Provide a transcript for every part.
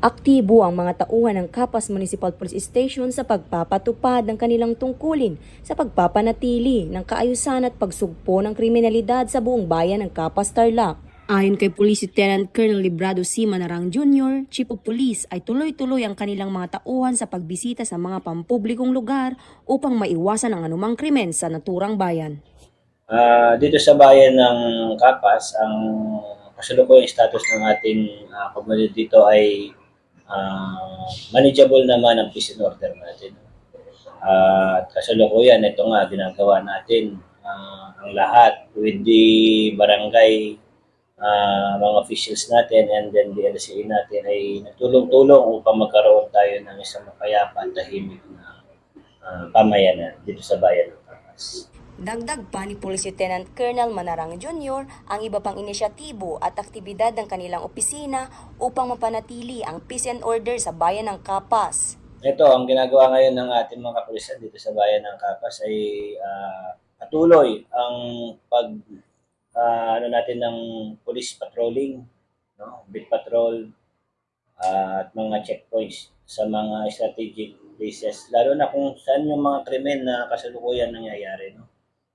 Aktibo ang mga tauhan ng Kapas Municipal Police Station sa pagpapatupad ng kanilang tungkulin sa pagpapanatili ng kaayusan at pagsugpo ng kriminalidad sa buong bayan ng Kapas Tarlac. Ayon kay Police Lieutenant Colonel Librado C. Manarang Jr., Chief of Police ay tuloy-tuloy ang kanilang mga tauhan sa pagbisita sa mga pampublikong lugar upang maiwasan ang anumang krimen sa naturang bayan. Ah, dito sa bayan ng Kapas, ang kasalukuyang status ng ating ah, community dito ay ah, manageable naman ang peace and order natin. Ah, At kasalukuyan, ito nga, ginagawa natin ah, ang lahat with the barangay, ah, mga officials natin and then the LCA natin ay nagtulong-tulong upang magkaroon tayo ng isang mapayapa at tahimik na ah, pamayanan dito sa bayan ng Kapas. Dagdag pa ni Police Lieutenant Colonel Manarang Jr. ang iba pang inisyatibo at aktibidad ng kanilang opisina upang mapanatili ang peace and order sa bayan ng Kapas. Ito, ang ginagawa ngayon ng ating mga kapulisan dito sa bayan ng Kapas ay ah, patuloy ang pag ah, ano natin ng police patrolling, no? beat patrol ah, at mga checkpoints sa mga strategic places lalo na kung saan yung mga krimen na kasalukuyan nangyayari no.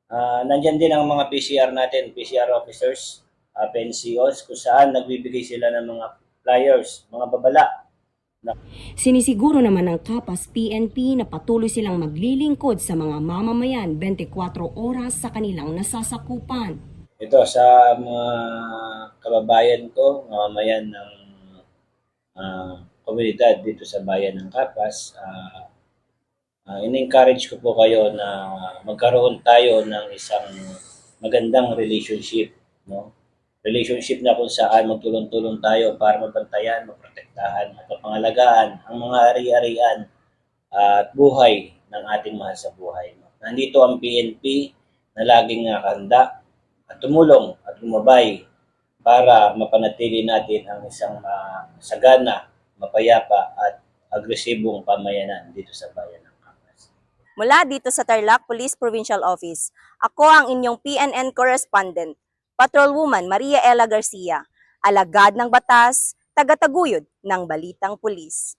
Ah, nandyan din ang mga PCR natin, PCR officers, uh, PNCOs kung saan nagbibigay sila ng mga flyers, mga babala Sinisiguro naman ng Kapas PNP na patuloy silang maglilingkod sa mga mamamayan 24 oras sa kanilang nasasakupan. ito sa mga kababayan ko, mga mamayan ng ah, komunidad dito sa bayan ng Kapas, ah ah, in-encourage ko po kayo na magkaroon tayo ng isang magandang relationship, no? Relationship na kung saan magtulong-tulong tayo para mabantayan, maprotektahan, at mapangalagaan ang mga ari-arian at buhay ng ating mahal sa buhay. No? Nandito ang PNP na laging nakahanda at tumulong at lumabay para mapanatili natin ang isang ah, sagana, mapayapa at agresibong pamayanan dito sa bayan. Mula dito sa Tarlac Police Provincial Office, ako ang inyong PNN correspondent, Patrolwoman Maria Ella Garcia, alagad ng batas, tagataguyod ng Balitang Pulis.